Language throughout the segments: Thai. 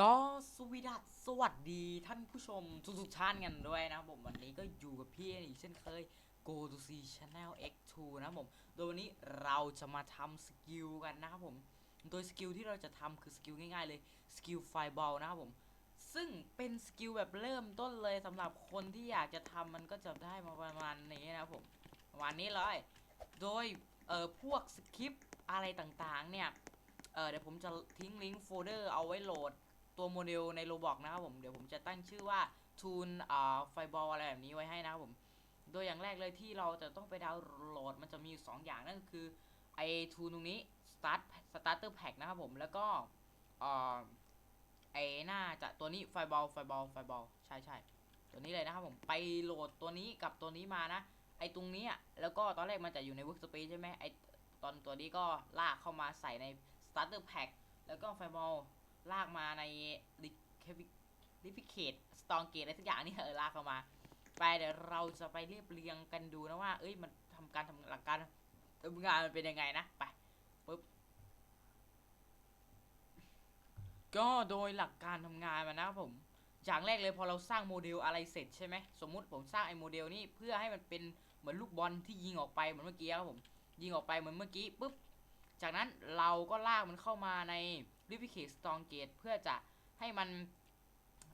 ก็สวีดัสสวัสดีท่านผู้ชมทุกๆท่านกันด้วยนะครับผมวันนี้ก็อยู่กับพี่อีกเช่นเคย Go to see Channel X2 นะครับผม โดยวันนี้เราจะมาทำสกิลกันนะครับผม โดยสกิลที่เราจะทำคือสกิลง่ายๆเลยสกิลไฟบอลนะครับผม ซึ่งเป็นสกิลแบบเริ่มต้นเลยสำหรับคนที่อยากจะทำมันก็จะได้มาประมาณนี้นะครับผมประมาณนี้เลย โดยเอ่อพวกสคริปอะไรต่างๆเนี่ยเออเดี๋ยวผมจะทิ้งลิงก์โฟลเดอร์เอาไว้โหลด ตัวโมเดลในโรบอกนะครับผมเดี๋ยวผมจะตั้งชื่อว่า Tune อ่าไฟบอลอะไรแบบนี้ไว้ให้นะครับผมโดยอย่างแรกเลยที่เราจะต้องไปดาวน์โหลดมันจะมีอยู่สองอย่างนั่นคือไอทูนตรงนี้ start starter pack นะครับผมแล้วก็อ่าไอหน้าจะตัวนี้ไฟบอลไฟบอลไฟบอลใช่ใช่ตัวนี้เลยนะครับผมไปโหลดตัวนี้กับตัวนี้มานะไอตรงนี้ยแล้วก็ตอนแรกมันจะอยู่ใน workspace ใช่ไหมไอตอนตัวนี้ก็ลากเข้ามาใส่ใน starter pack แล้วก็ไฟบอล ลากมาใน replicate storm gate อะไรสักอย่างนี่เออลากเข้ามา ไปเดี๋ยวเราจะไปเรียบเรียงกันดูนะว่า เอ้ยมันทำการทำหลักการทำงานมันเป็นยังไงนะไปปึ๊บก็โดยหลักการทำงานมันนะครับผมอย่างแรกเลยพอเราสร้างโมเดลอะไรเสร็จใช่ไหมสมมุติผมสร้างไอ้โมเดลนี้เพื่อให้มันเป็นเหมือนลูกบอลที่ยิงออกไปเหมือนเมื่อกี้ครับผมยิงออกไปเหมือนเมื่อกี้ปุ๊บจากนั้นเราก็ลากมันเข้ามาใน replicate storm gate เพื่อจะให้มัน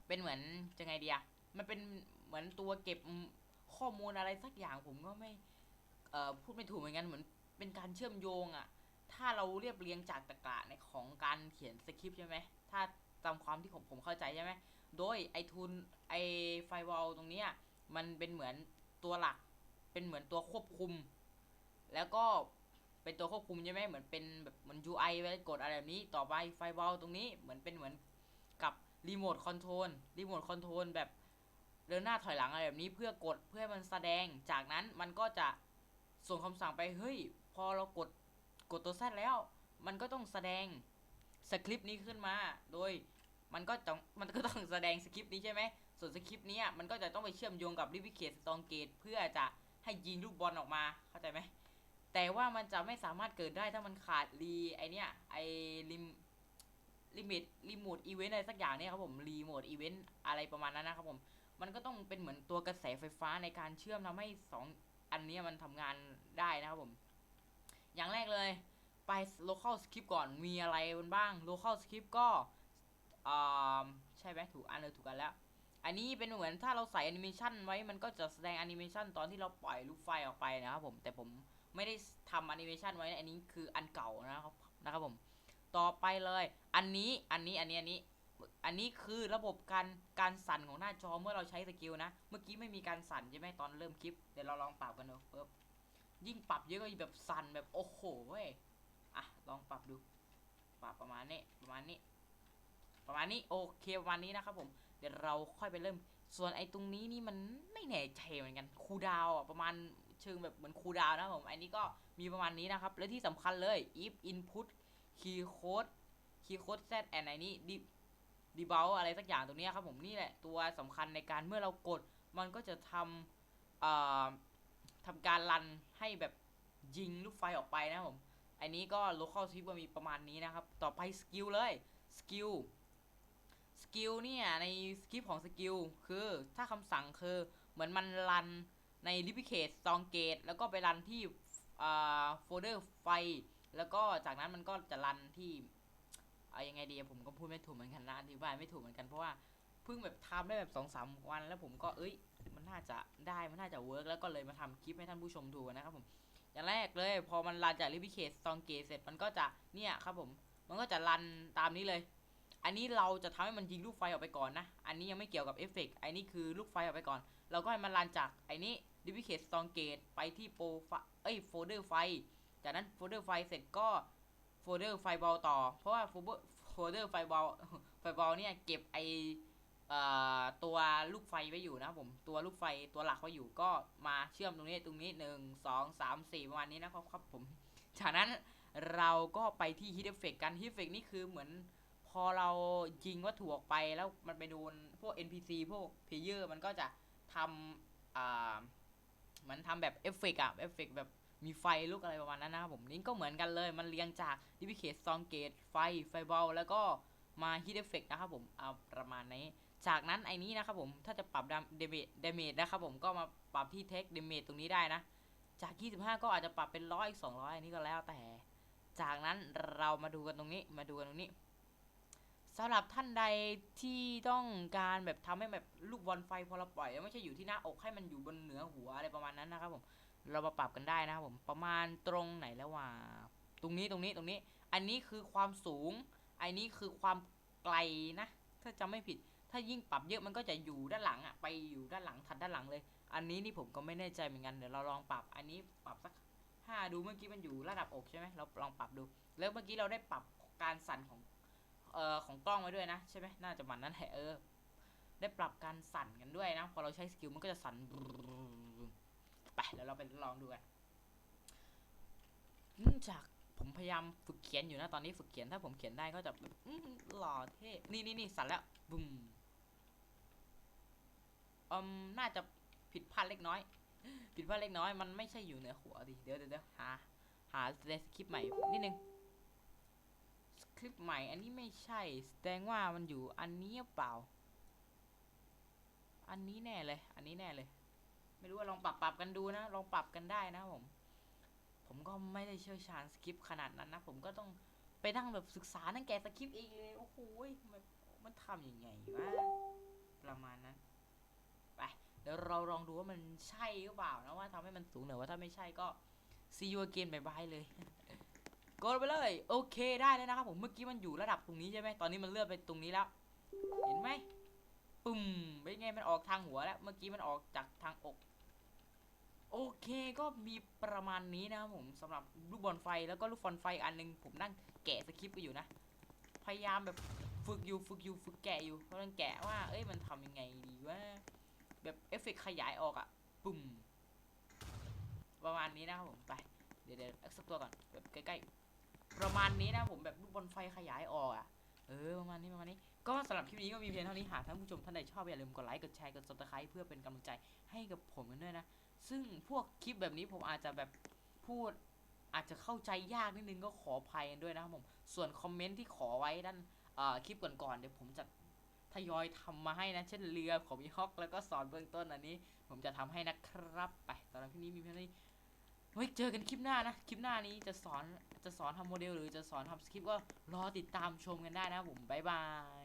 เป็นเหมือนจะไงดีอะมันเป็นเหมือนตัวเก็บข้อมูลอะไรสักอย่างผมก็ไม่เอ่อพูดไม่ถูกเหมือนกันเหมือนเป็นการเชื่อมโยงอะถ้าเราเรียบเรียงจากตรรกะในของการเขียนสคริปต์ใช่ไหมถ้าตามความที่ผมผมเข้าใจใช่ไหมโดยไอทุนไอไฟวอลตรงนี้มันเป็นเหมือนตัวหลัก เป็นเหมือนตัวควบคุม แล้วก็ เป็นตัวควบคุมใช่ไหมเหมือนเป็นแบบเหมือน UI ไว้กดอะไรแบบนี้ต่อไปไฟบอลตรงนี้เหมือนเป็นเหมือนกับรีโมทคอนโทรลรีโมทคอนโทรลแบบเดินหน้าถอยหลังอะไรแบบนี้เพื่อกดเพื่อให้มันแสดงจากนั้นมันก็จะส่งคำสั่งไปเฮ้ย พอเรากดกดตัวแซดแล้ว มันก็ต้องแสดงสคริปต์นี้ขึ้นมา โดยมันก็ต้องมันก็ต้องแสดงสคริปต์นี้ใช่ไหมส่วนสคริปต์นี้มันก็จะต้องไปเชื่อมโยงกับริวิเค e สตองเกตเพื่อจะให้ยิงลูกบอลออกมาเข้าใจไหม แต่ว่ามันจะไม่สามารถเกิดได้ถ้ามันขาดรีไอเนี้ยไอลิมลิมิตรีโมทอีเวนต์อะไรสักอย่างเนี่ยครับผมรีโมทอีเวนต์อะไรประมาณนั้นนะครับผมมันก็ต้องเป็นเหมือนตัวกระแสไฟฟ้าในการเชื่อมทำให้สองอันนี้มันทำงานได้นะครับผม อย่างแรกเลยไป local script ก่อนมีอะไรบ้าง local script ก็อ่าใช่ไหมถูกอันเลยถูกกันแล้ว อันนี้เป็นเหมือนถ้าเราใส่แอนิเมชันไว้มันก็จะแสดงแอนิเมชันตอนที่เราปล่อยลูกไฟออกไปนะครับผมแต่ผม ไม่ได้ทำแอนิเมชันไว้นะอันนี้คืออันเก่านะครับนะครับผม ต่อไปเลย อันนี้อันนี้อันนี้อันนี้ อันนี้คือระบบการการสั่นของหน้าจอเมื่อเราใช้สกิลนะ เมื่อกี้ไม่มีการสั่นใช่ไหมตอนเริ่มคลิป เดี๋ยวเราลองปรับกันดูปึ๊บยิ่งปรับเยอะก็แบบสั่นแบบโอ้โหเว้ยอะลองปรับดูปรับประมาณนี้ประมาณนี้ ประมาณนี้โอเคประมาณนี้นะครับผม เดี๋ยวเราค่อยไปเริ่ม ส่วนไอ้ตรงนี้นี่มันไม่แน่ใจเหมือนกันคูดาวอะประมาณ เชิงแบบเหมือนคูดาวนะผม อันนี้ก็มีประมาณนี้นะครับ และที่สำคัญเลย if input key code key code z and ไอ้นี้ di debug อะไรสักอย่างตรงนี้ครับผมนี่แหละตัวสำคัญในการเมื่อเรากดมันก็จะทำทำการรันให้แบบยิงลูกไฟออกไปนะผม อันนี้ก็ local script มีประมาณนี้นะครับ ต่อไปสกิลเลยสกิลสกิลเนี่ยในสคริปต์ของสกิลคือถ้าคำสั่งคือเหมือนมันรัน ใน replicate song gate แล้วก็ไปรันที่โฟลเดอร์ไฟ แล้วก็จากนั้นมันก็จะรันที่เอายังไงดีผมก็พูดไม่ถูกเหมือนกันนะอธิบายไม่ถูกเหมือนกันเพราะว่าเพิ่งแบบทำได้แบบสองสามวัน แล้วผมก็เอ้ย มันน่าจะได้มันน่าจะเวิร์กแล้วก็เลยมาทำคลิปให้ท่านผู้ชมดูนะครับผมอย่างแรกเลย พอมันรันจาก replicate song gate เสร็จมันก็จะเนี่ยครับผมมันก็จะรันตามนี้เลย อันนี้เราจะทำให้มันยิงลูกไฟออกไปก่อนนะ อันนี้ยังไม่เกี่ยวกับเอฟเฟกต์อันนี้คือลูกไฟออกไปก่อน เราก็ให้มันรันจากไอ้นี้ duplicate storm gate ไปที่โปรเอ้ยโฟลเดอร์ไฟจากนั้นโฟลเดอร์ไฟเสร็จก็โฟลเดอร์ไฟบอลต่อ เพราะว่าโฟลเดอร์ไฟบอลไฟบอลเนี่ยเก็บไอตัวลูกไฟไว้อยู่นะครับผมตัวลูกไฟตัวหลักไว้อยู่ก็มาเชื่อมตรงนี้ตรงนี้หนึ่งสองสามสี่ประมาณนี้นะครับครับผม จากนั้นเราก็ไปที่ hit effect กัน hit effect นี่คือเหมือนพอเรายิงวัตถุออกไปแล้วมันไปโดนพวก NPC พวกเพลเยอร์มันก็จะทำ มันทำแบบเอฟเฟกต์อะเอฟเฟกต์แบบมีไฟลุกอะไรประมาณนั้นนะครับผมนี่ก็เหมือนกันเลยมันเรียงจาก d u p l i c a t e Song Gate ไฟไฟบอลแล้วก็มาฮิตเอฟเฟกนะครับผมเอาประมาณนี้ จากนั้นไอ้นี้นะครับผมถ้าจะปรับดเดเมจเดเมจนะครับผมก็มาปรับที่เทคเดเมจตรงนี้ได้นะ จาก 25 ก็อาจจะปรับเป็นร้อยอีก200อันนี้ก็แล้วแต่ จากนั้นเรามาดูกันตรงนี้มาดูกันตรงนี้ สำหรับท่านใดที่ต้องการแบบทำให้แบบลูกบอลไฟพอเราปล่อยแล้วไม่ใช่อยู่ที่หน้าอกให้มันอยู่บนเหนือหัวอะไรประมาณนั้นนะครับผมเรามาปรับกันได้นะครับผมประมาณตรงไหนแล้วว่าตรงนี้ตรงนี้ตรงนี้ อันนี้คือความสูง อันนี้คือความไกลนะ ถ้าจำไม่ผิด ถ้ายิ่งปรับเยอะมันก็จะอยู่ด้านหลังอะไปอยู่ด้านหลังถัดด้านหลังเลย อันนี้นี่ผมก็ไม่แน่ใจเหมือนกันเดี๋ยวเราลองปรับ อันนี้ปรับสักห้าดูเมื่อกี้มันอยู่ระดับอกใช่ไหมเราลองปรับดู แล้วเมื่อกี้เราได้ปรับการสั่นของ เอ่อของกล้องไว้ด้วยนะใช่ไหมน่าจะมันนั่นแหละเออ ได้ปรับการสั่นกันด้วยนะ พอเราใช้สกิลมันก็จะสั่นไปแล้วเราไปลองดูกันเนื่องจากผมพยายามฝึกเขียนอยู่นะตอนนี้ฝึกเขียนถ้าผมเขียนได้ก็จะอืหล่อเท่นี่นี่นี่สั่นแล้วบุ้มอืมน่าจะผิดพลาดเล็กน้อย ผิดพลาดเล็กน้อยมันไม่ใช่อยู่เหนือหัวดิเดี๋ยวเดี๋ยวหาหาสคริปต์ใหม่นิดนึง คริปใหม่ อันนี้ไม่ใช่ แสดงว่ามันอยู่อันนี้เปล่า อันนี้แน่เลย อันนี้แน่เลย ไม่รู้ว่าลองปรับปรับกันดูนะ ลองปรับกันได้นะผม ผมก็ไม่ได้เชี่ยวชาญสคริปขนาดนั้นนะ ผมก็ต้องไปนั่งแบบศึกษานั่งแกะสคริปต์เองเลย โอ้โหมันมันทำยังไงวะ ประมาณนั้น ไป เดี๋ยวเราลองดูว่ามันใช่หรือเปล่านะว่าทำให้มันสูงหน่อยว่าถ้าไม่ใช่ก็ see you again บายบายเลย กดไปเลย โอเคได้แล้วนะครับผมเมื่อกี้มันอยู่ระดับตรงนี้ใช่ไหมตอนนี้มันเลื่อนไปตรงนี้แล้ว เห็นไหมปุ่มเป็นไงมันออกทางหัวแล้ว เมื่อกี้มันออกจากทางอก โอเคก็มีประมาณนี้นะครับผมสำหรับลูกบอลไฟแล้วก็ลูกบอลไฟอันหนึงผมนั่งแกะสคริปต์ไปอยู่นะ พยายามแบบฝึกอยู่ฝึกอยู่ฝึกแกะอยู่เพราะมันแกะว่าเอ้ยมันทำยังไงดีว่าแบบเอฟเฟกขยายออกอะปุ่มประมาณนี้นะครับผมไปเดี๋ยวเดี๋ยวสักตัวก่อนแบบใกล้ๆ ประมาณนี้นะผมแบบลูกบอลไฟขยายออกอะเออประมาณนี้ประมาณนี้ ก็สำหรับคลิปนี้ก็มีเพียงเท่านี้หากท่านผู้ชมท่านใดชอบอย่าลืมกดไลค์กดแชร์กด subscribe เพื่อเป็นกำลังใจให้กับผมกันด้วยนะ ซึ่งพวกคลิปแบบนี้ผมอาจจะแบบพูดอาจจะเข้าใจยากนิดนึงก็ขออภัยกันด้วยนะครับผมส่วนคอมเมนต์ที่ขอไว้ด้านอ่อคลิปก่อนๆเดี๋ยวผมจะทยอยทำมาให้นะ เช่นเรือของมีฮอกแล้วก็สอนเบื้องต้นอันนี้ ผมจะทำให้นะครับ ไปสำหรับคลิปนี้มีเพียงเท่านี้ ไว้เจอกันคลิปหน้านะ คลิปหน้านี้จะสอนจะสอนทำโมเดลหรือจะสอนทำสคริปต์ก็รอติดตามชมกันได้นะผมบ๊ายบาย